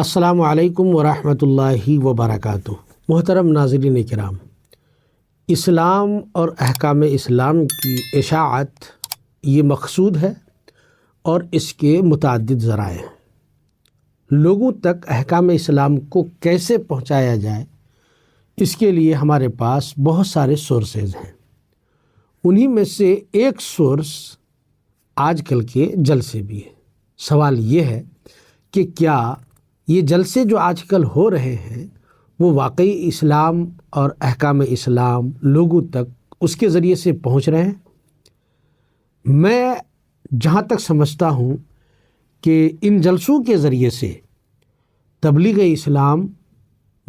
السلام علیکم ورحمۃ اللہ وبرکاتہ۔ محترم ناظرین کرام، اسلام اور احکام اسلام کی اشاعت یہ مقصود ہے اور اس کے متعدد ذرائع۔ ہیں لوگوں تک احکام اسلام کو کیسے پہنچایا جائے، اس کے لیے ہمارے پاس بہت سارے سورسز ہیں۔ انہی میں سے ایک سورس آج کل کے جلسے بھی ہے۔ سوال یہ ہے کہ کیا یہ جلسے جو آج کل ہو رہے ہیں، وہ واقعی اسلام اور احکام اسلام لوگوں تک اس کے ذریعے سے پہنچ رہے ہیں۔ میں جہاں تک سمجھتا ہوں کہ ان جلسوں کے ذریعے سے تبلیغ اسلام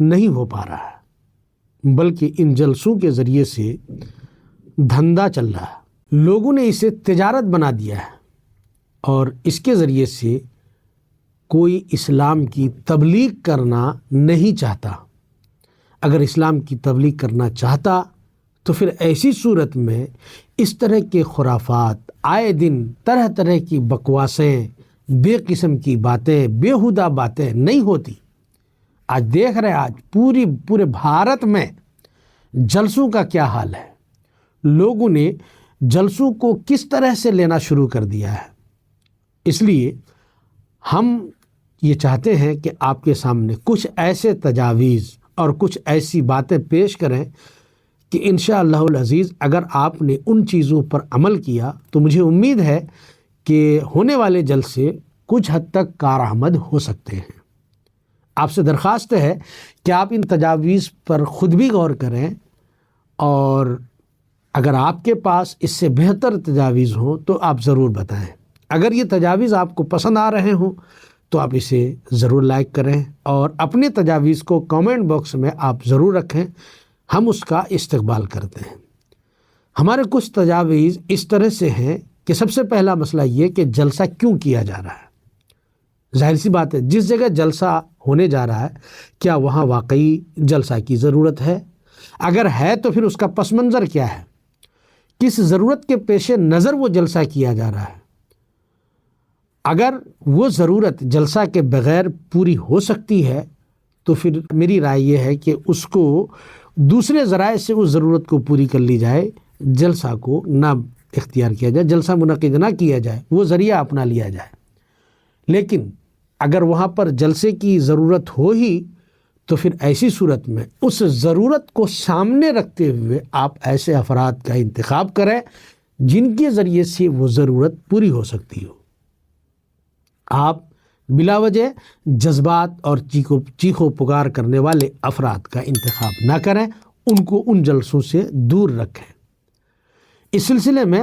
نہیں ہو پا رہا ہے، بلکہ ان جلسوں کے ذریعے سے دھندا چل رہا ہے۔ لوگوں نے اسے تجارت بنا دیا ہے اور اس کے ذریعے سے کوئی اسلام کی تبلیغ کرنا نہیں چاہتا۔ اگر اسلام کی تبلیغ کرنا چاہتا تو پھر ایسی صورت میں اس طرح کے خرافات، آئے دن طرح طرح کی بکواسیں، بے قسم کی باتیں بےحدہ باتیں نہیں ہوتی۔ آج دیکھ رہے آج پوری، پورے بھارت میں جلسوں کا کیا حال ہے۔ لوگوں نے جلسوں کو کس طرح سے لینا شروع کر دیا ہے۔ اس لیے ہم یہ چاہتے ہیں کہ آپ کے سامنے کچھ ایسے تجاویز اور کچھ ایسی باتیں پیش کریں کہ انشاء اللہ العزیز اگر آپ نے ان چیزوں پر عمل کیا تو مجھے امید ہے کہ ہونے والے جلسے کچھ حد تک کارآمد ہو سکتے ہیں۔ آپ سے درخواست ہے کہ آپ ان تجاویز پر خود بھی غور کریں اور اگر آپ کے پاس اس سے بہتر تجاویز ہوں تو آپ ضرور بتائیں۔ اگر یہ تجاویز آپ کو پسند آ رہے ہوں تو آپ اسے ضرور لائک کریں اور اپنے تجاویز کو کامنٹ باکس میں آپ ضرور رکھیں، ہم اس کا استقبال کرتے ہیں۔ ہمارے کچھ تجاویز اس طرح سے ہیں کہ سب سے پہلا مسئلہ یہ کہ جلسہ کیوں کیا جا رہا ہے۔ ظاہر سی بات ہے، جس جگہ جلسہ ہونے جا رہا ہے، کیا وہاں واقعی جلسہ کی ضرورت ہے؟ اگر ہے تو پھر اس کا پس منظر کیا ہے؟ کس ضرورت کے پیش نظر وہ جلسہ کیا جا رہا ہے؟ اگر وہ ضرورت جلسہ کے بغیر پوری ہو سکتی ہے، تو پھر میری رائے یہ ہے کہ اس کو دوسرے ذرائع سے اس ضرورت کو پوری کر لی جائے، جلسہ کو نہ اختیار کیا جائے، جلسہ منعقد نہ کیا جائے، وہ ذریعہ اپنا لیا جائے۔ لیکن اگر وہاں پر جلسے کی ضرورت ہو ہی، تو پھر ایسی صورت میں اس ضرورت کو سامنے رکھتے ہوئے آپ ایسے افراد کا انتخاب کریں جن کے ذریعے سے وہ ضرورت پوری ہو سکتی ہو۔ آپ بلا وجہ جذبات اور چیخو چیخو پکار کرنے والے افراد کا انتخاب نہ کریں، ان کو ان جلسوں سے دور رکھیں۔ اس سلسلے میں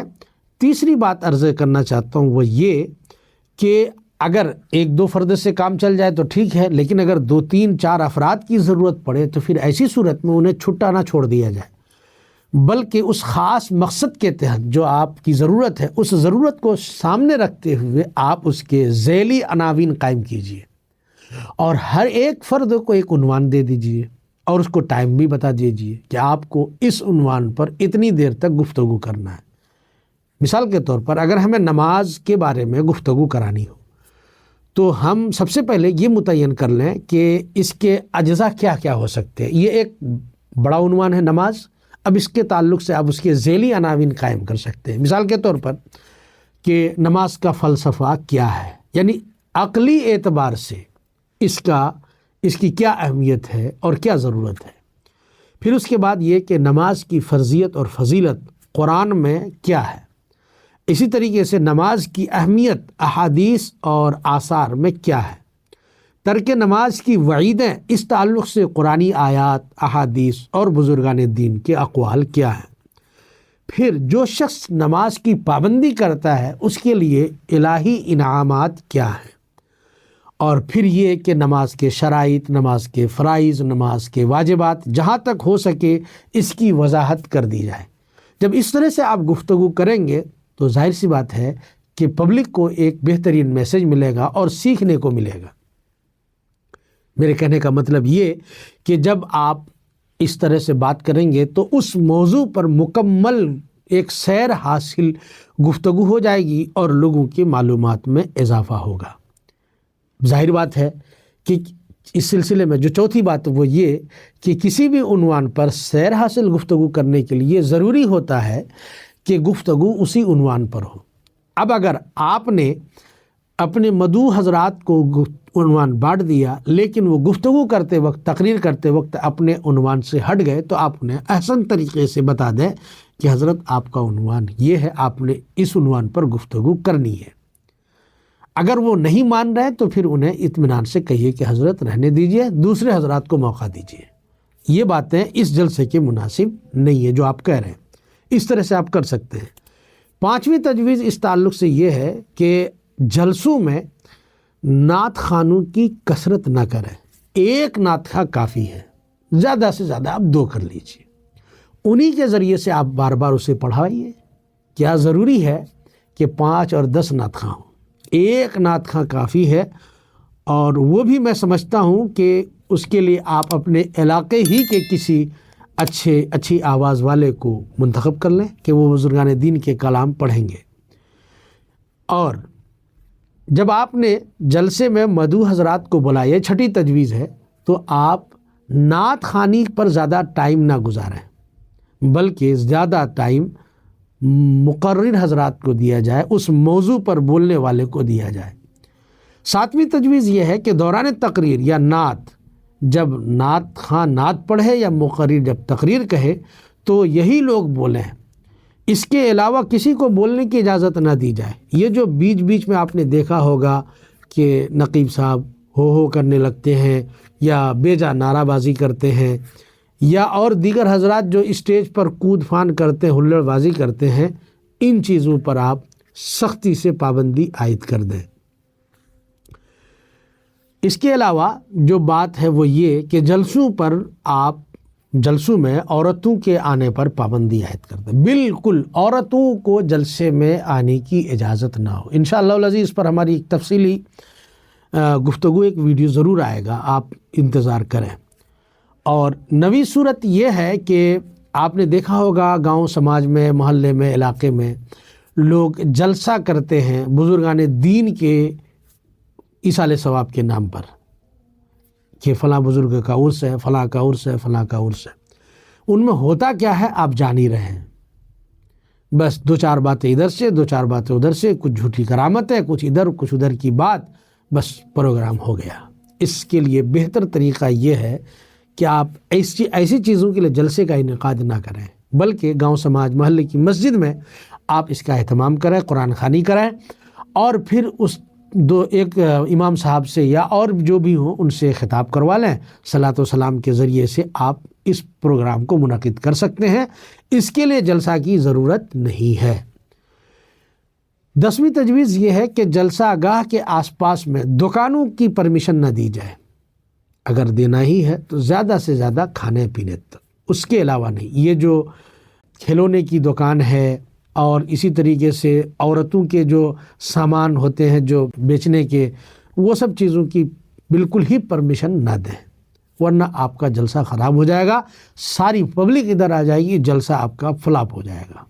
تیسری بات عرض کرنا چاہتا ہوں، وہ یہ کہ اگر ایک دو فرد سے کام چل جائے تو ٹھیک ہے، لیکن اگر دو تین چار افراد کی ضرورت پڑے تو پھر ایسی صورت میں انہیں چھٹا نہ چھوڑ دیا جائے۔ بلکہ اس خاص مقصد کے تحت جو آپ کی ضرورت ہے، اس ضرورت کو سامنے رکھتے ہوئے آپ اس کے ذیلی عناوین قائم کیجیے اور ہر ایک فرد کو ایک عنوان دے دیجیے اور اس کو ٹائم بھی بتا دیجیے کہ آپ کو اس عنوان پر اتنی دیر تک گفتگو کرنا ہے۔ مثال کے طور پر اگر ہمیں نماز کے بارے میں گفتگو کرانی ہو، تو ہم سب سے پہلے یہ متعین کر لیں کہ اس کے اجزاء کیا کیا ہو سکتے ہیں۔ یہ ایک بڑا عنوان ہے نماز۔ اب اس کے تعلق سے آپ اس کے ذیلی عناوین قائم کر سکتے ہیں۔ مثال کے طور پر کہ نماز کا فلسفہ کیا ہے؟ یعنی عقلی اعتبار سے اس کا، اس کی کیا اہمیت ہے اور کیا ضرورت ہے؟ پھر اس کے بعد یہ کہ نماز کی فرضیت اور فضیلت قرآن میں کیا ہے؟ اسی طریقے سے نماز کی اہمیت، احادیث اور آثار میں کیا ہے؟ ترک نماز کی وعیدیں اس تعلق سے قرآن آیات، احادیث اور بزرگان دین کے اقوال کیا ہیں؟ پھر جو شخص نماز کی پابندی کرتا ہے، اس کے لیے الہی انعامات کیا ہیں؟ اور پھر یہ کہ نماز کے شرائط، نماز کے فرائض، نماز کے واجبات جہاں تک ہو سکے، اس کی وضاحت کر دی جائے۔ جب اس طرح سے آپ گفتگو کریں گے، تو ظاہر سی بات ہے کہ پبلک کو ایک بہترین میسج ملے گا اور سیکھنے کو ملے گا۔ میرے کہنے کا مطلب یہ کہ جب آپ اس طرح سے بات کریں گے تو اس موضوع پر مکمل ایک سیر حاصل گفتگو ہو جائے گی اور لوگوں کی معلومات میں اضافہ ہوگا۔ ظاہر بات ہے کہ اس سلسلے میں جو چوتھی بات وہ یہ کہ کسی بھی عنوان پر سیر حاصل گفتگو کرنے کے لیے ضروری ہوتا ہے کہ گفتگو اسی عنوان پر ہو۔ اب اگر آپ نے اپنے مدو حضرات کو عنوان بانٹ دیا، لیکن وہ گفتگو کرتے وقت، تقریر کرتے وقت اپنے عنوان سے ہٹ گئے۔ تو آپ انہیں احسن طریقے سے بتا دیں کہ حضرت، آپ کا عنوان یہ ہے، آپ نے اس عنوان پر گفتگو کرنی ہے۔ اگر وہ نہیں مان رہے تو پھر انہیں اطمینان سے کہیے کہ حضرت، رہنے دیجیے، دوسرے حضرات کو موقع دیجیے یہ باتیں اس جلسے کے مناسب نہیں ہے جو آپ کہہ رہے ہیں۔ اس طرح سے آپ کر سکتے ہیں۔ پانچویں تجویز اس تعلق سے یہ ہے کہ جلسوں میں نعت خانوں کی کثرت نہ کریں۔ ایک نعت خواہ کافی ہے۔ زیادہ سے زیادہ آپ دو کر لیجیے انہی کے ذریعے سے آپ بار بار اسے پڑھائیے۔ کیا ضروری ہے کہ پانچ اور دس نعت خواہ ہوں؟ ایک نعت خواہ کافی ہے اور وہ بھی میں سمجھتا ہوں کہ اس کے لیے آپ اپنے علاقے ہی کے کسی اچھے، اچھی آواز والے کو منتخب کر لیں کہ وہ بزرگان دین کے کلام پڑھیں گے۔ اور جب آپ نے جلسے میں مدو حضرات کو بلایا چھٹی تجویز ہے، تو آپ نعت خانی پر زیادہ ٹائم نہ گزاریں، بلکہ زیادہ ٹائم مقرر حضرات کو دیا جائے، اس موضوع پر بولنے والے کو دیا جائے۔ ساتویں تجویز یہ ہے کہ دوران تقریر یا نعت، جب نعت خان نعت پڑھے یا مقرر جب تقریر کہے، تو یہی لوگ بولیں۔ اس کے علاوہ کسی کو بولنے کی اجازت نہ دی جائے۔ یہ جو بیچ بیچ میں آپ نے دیکھا ہوگا کہ نقیب صاحب ہو ہو کرنے لگتے ہیں یا بے جا نعرہ بازی کرتے ہیں یا اور دیگر حضرات جو اسٹیج پر کود فان کرتے ہیں، ہلڑ بازی کرتے ہیں، ان چیزوں پر آپ سختی سے پابندی عائد کر دیں۔ اس کے علاوہ جو بات ہے وہ یہ کہ جلسوں پر آپ جلسوں میں عورتوں کے آنے پر پابندی عائد کر دیں۔ بالکل، عورتوں کو جلسے میں آنے کی اجازت نہ ہو۔ ان شاء اللہ عزیز اس پر ہماری ایک تفصیلی گفتگو، ایک ویڈیو ضرور آئے گا۔ آپ انتظار کریں۔ اور نوی صورت یہ ہے کہ آپ نے دیکھا ہوگا، گاؤں سماج میں، محلے میں، علاقے میں لوگ جلسہ کرتے ہیں بزرگان دین کے اصال ثواب کے نام پر۔ کہ فلاں بزرگ کا عرس ہے، فلاں کا عرس ہے، فلاں کا عرس ہے۔ ان میں ہوتا کیا ہے؟ آپ جان ہی رہے ہیں۔ بس دو چار باتیں ادھر سے، دو چار باتیں ادھر سے، کچھ جھوٹی کرامت ہے، کچھ ادھر کچھ ادھر کی بات، بس پروگرام ہو گیا۔ اس کے لیے بہتر طریقہ یہ ہے کہ آپ ایسی ایسی چیزوں کے لیے جلسے کا انعقاد نہ کریں۔ بلکہ گاؤں سماج محلے کی مسجد میں آپ اس کا اہتمام کریں، قرآن خوانی کریں اور پھر اس دو ایک امام صاحب سے یا اور جو بھی ہوں، ان سے خطاب کروا لیں۔ صلاۃ و سلام کے ذریعے سے آپ اس پروگرام کو منعقد کر سکتے ہیں۔ اس کے لیے جلسہ کی ضرورت نہیں ہے۔ دسویں تجویز یہ ہے کہ جلسہ گاہ کے آس پاس میں دکانوں کی پرمیشن نہ دی جائے۔ اگر دینا ہی ہے تو زیادہ سے زیادہ کھانے پینے تک۔ اس کے علاوہ نہیں، یہ جو کھلونے کی دکان ہے اور اسی طریقے سے عورتوں کے جو سامان ہوتے ہیں، جو بیچنے کے، وہ سب چیزوں کی بالکل ہی پرمیشن نہ دیں، ورنہ آپ کا جلسہ خراب ہو جائے گا، ساری پبلک ادھر آ جائے گی، جلسہ آپ کا فلاپ ہو جائے گا۔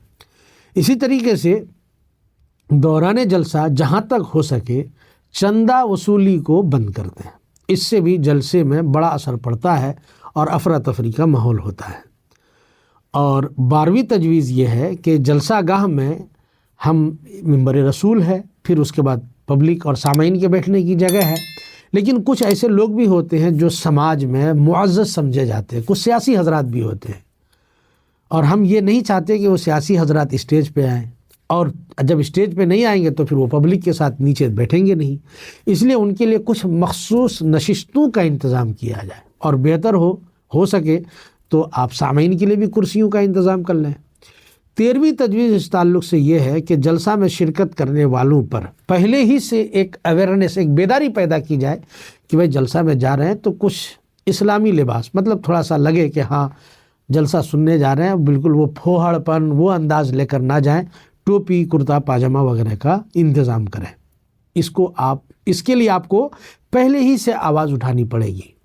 اسی طریقے سے دوران جلسہ جہاں تک ہو سکے، چندہ وصولی کو بند کر دیں۔ اس سے بھی جلسے میں بڑا اثر پڑتا ہے اور افراتفری کا ماحول ہوتا ہے۔ اور بارہویں تجویز یہ ہے کہ جلسہ گاہ میں ہم ممبر رسول ہے، پھر اس کے بعد پبلک اور سامعین کے بیٹھنے کی جگہ ہے۔ لیکن کچھ ایسے لوگ بھی ہوتے ہیں جو سماج میں معزز سمجھے جاتے ہیں، کچھ سیاسی حضرات بھی ہوتے ہیں۔ اور ہم یہ نہیں چاہتے کہ وہ سیاسی حضرات اسٹیج پہ آئیں۔ اور جب اسٹیج پہ نہیں آئیں گے تو پھر وہ پبلک کے ساتھ نیچے بیٹھیں گے نہیں۔ اس لیے ان کے لیے کچھ مخصوص نشستوں کا انتظام کیا جائے اور بہتر ہو ہو سکے تو آپ سامعین کے لیے بھی کرسیوں کا انتظام کر لیں۔ تیرہویں تجویز اس تعلق سے یہ ہے کہ جلسہ میں شرکت کرنے والوں پر پہلے ہی سے ایک اویئرنیس ایک بیداری پیدا کی جائے کہ بھائی جلسہ میں جا رہے ہیں تو کچھ اسلامی لباس مطلب تھوڑا سا لگے کہ ہاں جلسہ سننے جا رہے ہیں، بالکل وہ پھوہڑ پن، وہ انداز لے کر نہ جائیں، ٹوپی، کرتا، پاجامہ وغیرہ کا انتظام کریں۔ اس کو آپ، اس کے لیے آپ کو پہلے ہی سے آواز اٹھانی پڑے گی۔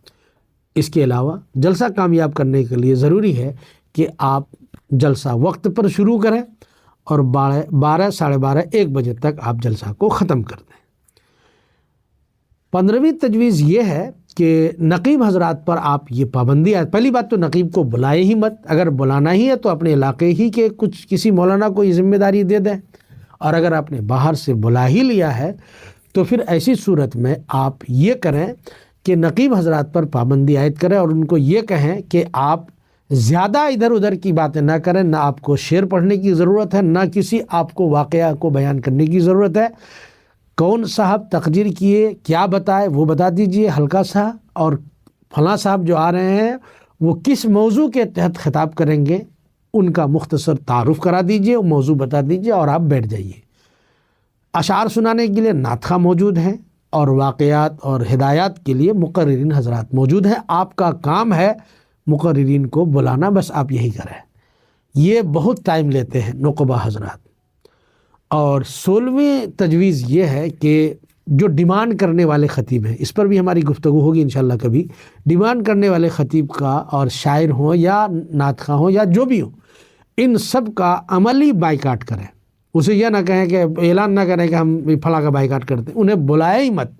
اس کے علاوہ جلسہ کامیاب کرنے کے لیے ضروری ہے کہ آپ جلسہ وقت پر شروع کریں اور بارہ بارہ، ساڑھے بارہ، ایک بجے تک آپ جلسہ کو ختم کر دیں۔ پندرہویں تجویز یہ ہے کہ نقیب حضرات پر آپ یہ پابندی آئے پہلی بات تو نقیب کو بلائے ہی مت۔ اگر بلانا ہی ہے تو اپنے علاقے ہی کے کچھ کسی مولانا کو یہ ذمہ داری دے دیں۔ اور اگر آپ نے باہر سے بلا ہی لیا ہے تو پھر ایسی صورت میں آپ یہ کریں کہ نقیب حضرات پر پابندی عائد کریں اور ان کو یہ کہیں کہ آپ زیادہ ادھر ادھر کی باتیں نہ کریں، نہ آپ کو شعر پڑھنے کی ضرورت ہے، نہ کسی آپ کو واقعہ کو بیان کرنے کی ضرورت ہے۔ کون صاحب تقریر کیے، کیا بتائے وہ بتا دیجیے ہلکا سا اور فلاں صاحب جو آ رہے ہیں، وہ کس موضوع کے تحت خطاب کریں گے؟ ان کا مختصر تعارف کرا دیجیے، وہ موضوع بتا دیجیے اور آپ بیٹھ جائیے۔ اشعار سنانے کے لیے ناطخہ موجود ہیں۔ اور واقعات اور ہدایات کے لیے مقررین حضرات موجود ہیں۔ آپ کا کام ہے مقررین کو بلانا، بس آپ یہی کریں۔ یہ بہت ٹائم لیتے ہیں نقبہ حضرات۔ اور سولہویں تجویز یہ ہے کہ جو ڈیمانڈ کرنے والے خطیب ہیں، اس پر بھی ہماری گفتگو ہوگی انشاءاللہ کبھی۔ ڈیمانڈ کرنے والے خطیب کا اور شاعر ہوں یا ناطخہ ہوں یا جو بھی ہوں، ان سب کا عملی بائیکاٹ کریں۔ اسے یہ نہ کہیں کہ اعلان نہ کریں کہ ہم فلاں کا بائیکاٹ کرتے ہیں انہیں بلائے ہی مت۔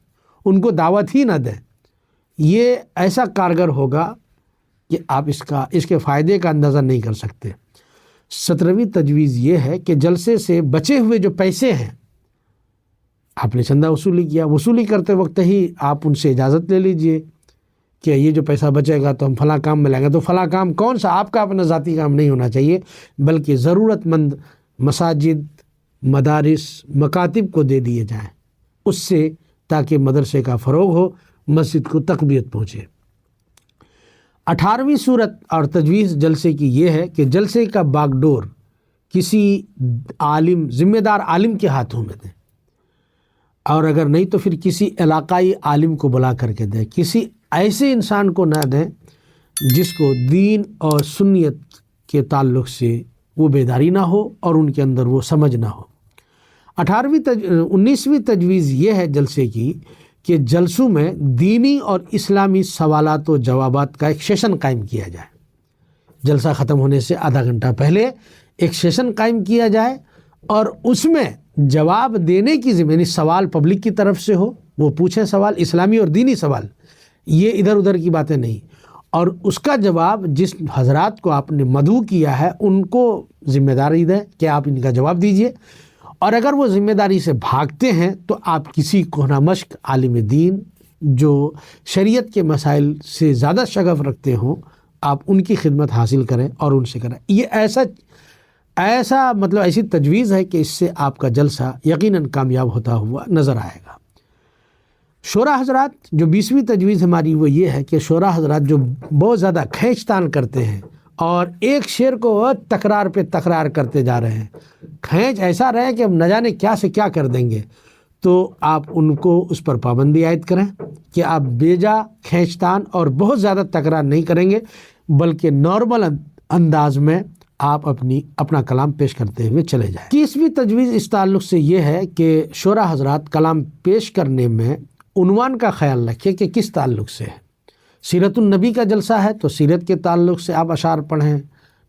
ان کو دعوت ہی نہ دیں۔ یہ ایسا کارگر ہوگا کہ آپ اس کا، اس کے فائدے کا اندازہ نہیں کر سکتے۔ سترویں تجویز یہ ہے کہ جلسے سے بچے ہوئے جو پیسے ہیں، آپ نے چندہ وصولی کیا۔ وصولی کرتے وقت ہی آپ ان سے اجازت لے لیجیے کہ یہ جو پیسہ بچے گا تو ہم فلاں کام میں لیں گے۔ تو فلاں کام کون سا؟ آپ کا اپنا ذاتی کام نہیں ہونا چاہیے، بلکہ ضرورت مند مساجد مدارس، مکاتب کو دے دیے جائیں۔ اس سے تاکہ مدرسے کا فروغ ہو، مسجد کو تقبیت پہنچے۔ اٹھارہویں صورت اور تجویز جلسے کی یہ ہے کہ جلسے کا باغ ڈور کسی عالم، ذمہ دار عالم کے ہاتھوں میں دیں اور اگر نہیں تو پھر کسی علاقائی عالم کو بلا کر کے دیں کسی ایسے انسان کو نہ دیں جس کو دین اور سنیت کے تعلق سے وہ بیداری نہ ہو اور ان کے اندر وہ سمجھ نہ ہو۔ اٹھارہویں تج، انیسویں تجویز یہ ہے جلسے کی کہ جلسوں میں دینی اور اسلامی سوالات و جوابات کا ایک سیشن قائم کیا جائے۔ جلسہ ختم ہونے سے آدھا گھنٹہ پہلے ایک سیشن قائم کیا جائے اور اس میں جواب دینے کی ذمہ یعنی سوال پبلک کی طرف سے ہو، وہ پوچھیں سوال، اسلامی اور دینی سوال، یہ ادھر ادھر کی باتیں نہیں۔ اور اس کا جواب جس حضرات کو آپ نے مدعو کیا ہے، ان کو ذمہ داری دیں کہ آپ ان کا جواب دیجیے اور اگر وہ ذمہ داری سے بھاگتے ہیں تو آپ کسی کوہنا مشق عالم دین جو شریعت کے مسائل سے زیادہ شغف رکھتے ہوں، آپ ان کی خدمت حاصل کریں اور ان سے کریں۔ یہ ایسا ایسا مطلب ایسی تجویز ہے کہ اس سے آپ کا جلسہ یقیناً کامیاب ہوتا ہوا نظر آئے گا۔ شعرا حضرات، جو بیسویں تجویز ہماری وہ یہ ہے کہ شعرا حضرات جو بہت زیادہ کھینچ تان کرتے ہیں اور ایک شعر کو تکرار پہ تکرار کرتے جا رہے ہیں۔ کھینچ ایسا رہے کہ ہم نہ جانے کیا سے کیا کر دیں گے۔ تو آپ ان کو اس پر پابندی عائد کریں کہ آپ بیجا، کھینچتان اور بہت زیادہ تکرار نہیں کریں گے، بلکہ نارمل انداز میں آپ اپنی، اپنا کلام پیش کرتے ہوئے چلے جائیں۔ تیسویں تجویز اس تعلق سے یہ ہے کہ شعرا حضرات کلام پیش کرنے میں عنوان کا خیال رکھے کہ کس تعلق سے ہے۔ سیرت النبی کا جلسہ ہے تو سیرت کے تعلق سے آپ اشعار پڑھیں،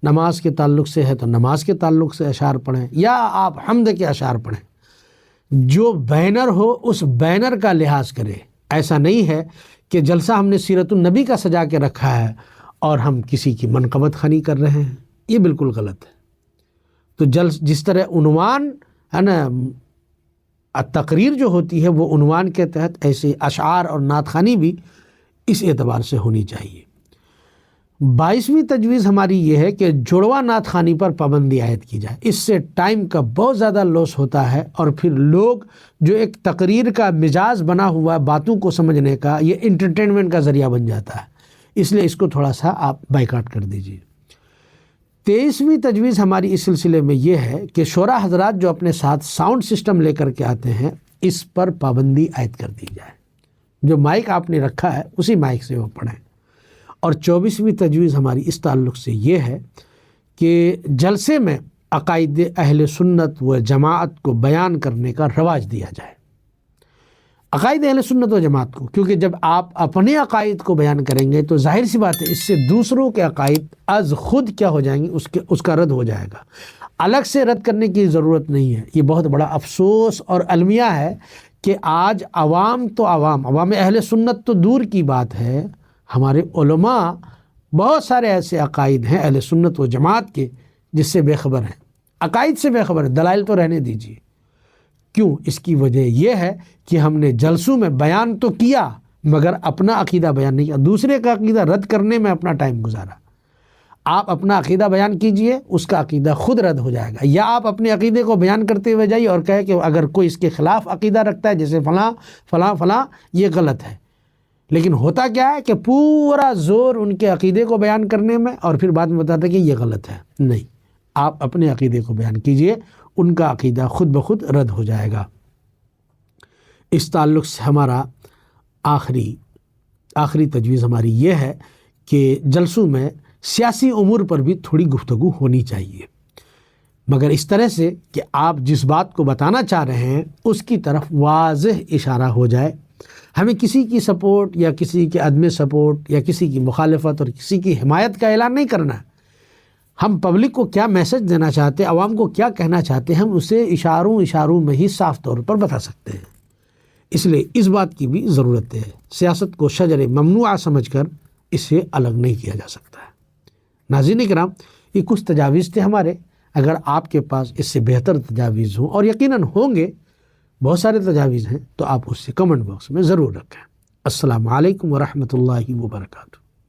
نماز کے تعلق سے ہے تو نماز کے تعلق سے اشعار پڑھیں، یا آپ حمد کے اشعار پڑھیں۔ جو بینر ہو، اس بینر کا لحاظ کرے۔ ایسا نہیں ہے کہ جلسہ ہم نے سیرت النبی کا سجا کے رکھا ہے اور ہم کسی کی منقبت خانی کر رہے ہیں۔ یہ بالکل غلط ہے۔ تو جل جس طرح عنوان، ہے نا تقریر جو ہوتی ہے، وہ عنوان کے تحت ایسے اشعار اور نعت خانی بھی اس اعتبار سے ہونی چاہیے۔ بائیسویں تجویز ہماری یہ ہے کہ جڑوا نعت خانی پر پابندی عائد کی جائے۔ اس سے ٹائم کا بہت زیادہ لاس ہوتا ہے اور پھر لوگ جو ایک تقریر کا مزاج بنا ہوا باتوں کو سمجھنے کا، یہ انٹرٹینمنٹ کا ذریعہ بن جاتا ہے۔ اس لیے اس کو تھوڑا سا آپ بائیکاٹ کر دیجیے تیئیسویں تجویز ہماری اس سلسلے میں یہ ہے کہ شعرا حضرات جو اپنے ساتھ ساؤنڈ سسٹم لے کر کے آتے ہیں، اس پر پابندی عائد کر دی جائے۔ جو مائک آپ نے رکھا ہے، اسی مائک سے وہ پڑھیں۔ اور چوبیسویں تجویز ہماری اس تعلق سے یہ ہے کہ جلسے میں عقائد اہل سنت و جماعت کو بیان کرنے کا رواج دیا جائے۔ عقائد اہل سنت و جماعت کو، کیونکہ جب آپ اپنے عقائد کو بیان کریں گے تو ظاہر سی بات ہے، اس سے دوسروں کے عقائد از خود کیا ہو جائیں گے، اس کے، اس کا رد ہو جائے گا۔ الگ سے رد کرنے کی ضرورت نہیں ہے۔ یہ بہت بڑا افسوس اور المیہ ہے کہ آج عوام تو عوام عوام اہل سنت تو دور کی بات ہے، ہمارے علماء بہت سارے ایسے عقائد ہیں اہل سنت و جماعت کے جس سے بے خبر ہیں۔ عقائد سے بے خبر ہے دلائل تو رہنے دیجیے کیوں؟ اس کی وجہ یہ ہے کہ ہم نے جلسوں میں بیان تو کیا، مگر اپنا عقیدہ بیان نہیں کیا، دوسرے کا عقیدہ رد کرنے میں اپنا ٹائم گزارا۔ آپ اپنا عقیدہ بیان کیجیے، اس کا عقیدہ خود رد ہو جائے گا۔ یا آپ اپنے عقیدے کو بیان کرتے ہوئے جائیے اور کہے کہ اگر کوئی اس کے خلاف عقیدہ رکھتا ہے، جیسے فلاں فلاں فلاں، یہ غلط ہے۔ لیکن ہوتا کیا ہے کہ پورا زور ان کے عقیدے کو بیان کرنے میں اور پھر بعد میں بتاتا ہے کہ یہ غلط ہے۔ نہیں، آپ اپنے عقیدے کو بیان کیجیے، ان کا عقیدہ خود بخود رد ہو جائے گا۔ اس تعلق سے ہمارا آخری آخری تجویز ہماری یہ ہے کہ جلسوں میں سیاسی امور پر بھی تھوڑی گفتگو ہونی چاہیے۔ مگر اس طرح سے کہ آپ جس بات کو بتانا چاہ رہے ہیں، اس کی طرف واضح اشارہ ہو جائے۔ ہمیں کسی کی سپورٹ یا کسی کے عدم سپورٹ یا کسی کی مخالفت اور کسی کی حمایت کا اعلان نہیں کرنا۔ ہم پبلک کو کیا میسج دینا چاہتے ہیں عوام کو کیا کہنا چاہتے ہیں ہم اسے اشاروں اشاروں میں ہی صاف طور پر بتا سکتے ہیں۔ اس لیے اس بات کی بھی ضرورت ہے۔ سیاست کو شجر ممنوعہ سمجھ کر اسے الگ نہیں کیا جا سکتا۔ ناظرین کرام، یہ کچھ تجاویز تھے ہمارے۔ اگر آپ کے پاس اس سے بہتر تجاویز ہوں، اور یقیناً ہوں گے، بہت سارے تجاویز ہیں، تو آپ اس سے کمنٹ باکس میں ضرور رکھیں۔ السلام علیکم ورحمۃ اللہ وبرکاتہ۔